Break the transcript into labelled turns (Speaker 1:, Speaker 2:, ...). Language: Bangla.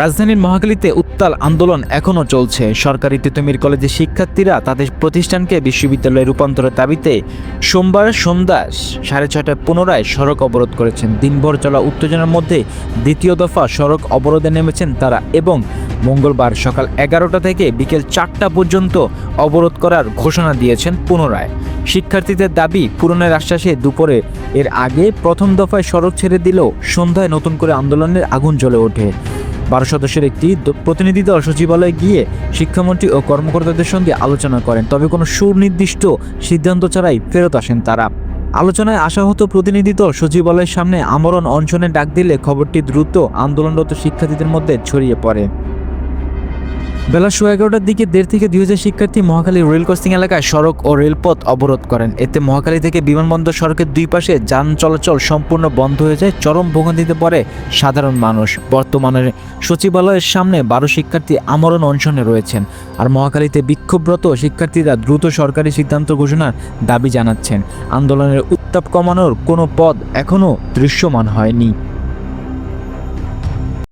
Speaker 1: রাজধানীর মহাখালীতে উত্তাল আন্দোলন এখনও চলছে। সরকারি তিতুমির কলেজের শিক্ষার্থীরা তাদের প্রতিষ্ঠানকে বিশ্ববিদ্যালয়ে রূপান্তরের দাবিতে সোমবার সন্ধ্যা সাড়ে ছয়টায় পুনরায় সড়ক অবরোধ করেছেন। দিনভর চলা উত্তেজনার মধ্যে দ্বিতীয় দফা সড়ক অবরোধে নেমেছেন তারা এবং মঙ্গলবার সকাল এগারোটা থেকে বিকেল চারটা পর্যন্ত অবরোধ করার ঘোষণা দিয়েছেন পুনরায়। শিক্ষার্থীদের দাবি পূরণের আশ্বাসে দুপুরে এর আগে প্রথম দফায় সড়ক ছেড়ে দিলেও সন্ধ্যায় নতুন করে আন্দোলনের আগুন জ্বলে ওঠে। বারো সদস্যের একটি প্রতিনিধি দল সচিবালয়ে গিয়ে শিক্ষামন্ত্রী ও কর্মকর্তাদের সঙ্গে আলোচনা করেন। তবে কোনো সুনির্দিষ্ট সিদ্ধান্ত ছাড়াই ফেরত আসেন তারা। আলোচনায় আসা প্রতিনিধি দল সচিবালয়ের সামনে আমরণ অনশনে ডাক দিলে খবরটি দ্রুত আন্দোলনরত শিক্ষার্থীদের মধ্যে ছড়িয়ে পড়ে। বেলা সোয়া এগারোটার দিকে দেড় থেকে দুই হাজার শিক্ষার্থী মহাখালী রেল ক্রসিং এলাকায় সড়ক ও রেলপথ অবরোধ করেন। এতে মহাখালী থেকে বিমানবন্দর সড়কের দুই পাশে যান চলাচল সম্পূর্ণ বন্ধ হয়ে যায়, চরম ভোগান্তিতে পড়ে সাধারণ মানুষ। বর্তমানে সচিবালয়ের সামনে বারো শিক্ষার্থী আমরণ অনশনে রয়েছেন আর মহাখালীতে বিক্ষোভরত শিক্ষার্থীরা দ্রুত সরকারি সিদ্ধান্ত ঘোষণার দাবি জানাচ্ছেন। আন্দোলনের উত্তাপ কমানোর কোনো পদ এখনও দৃশ্যমান হয়নি।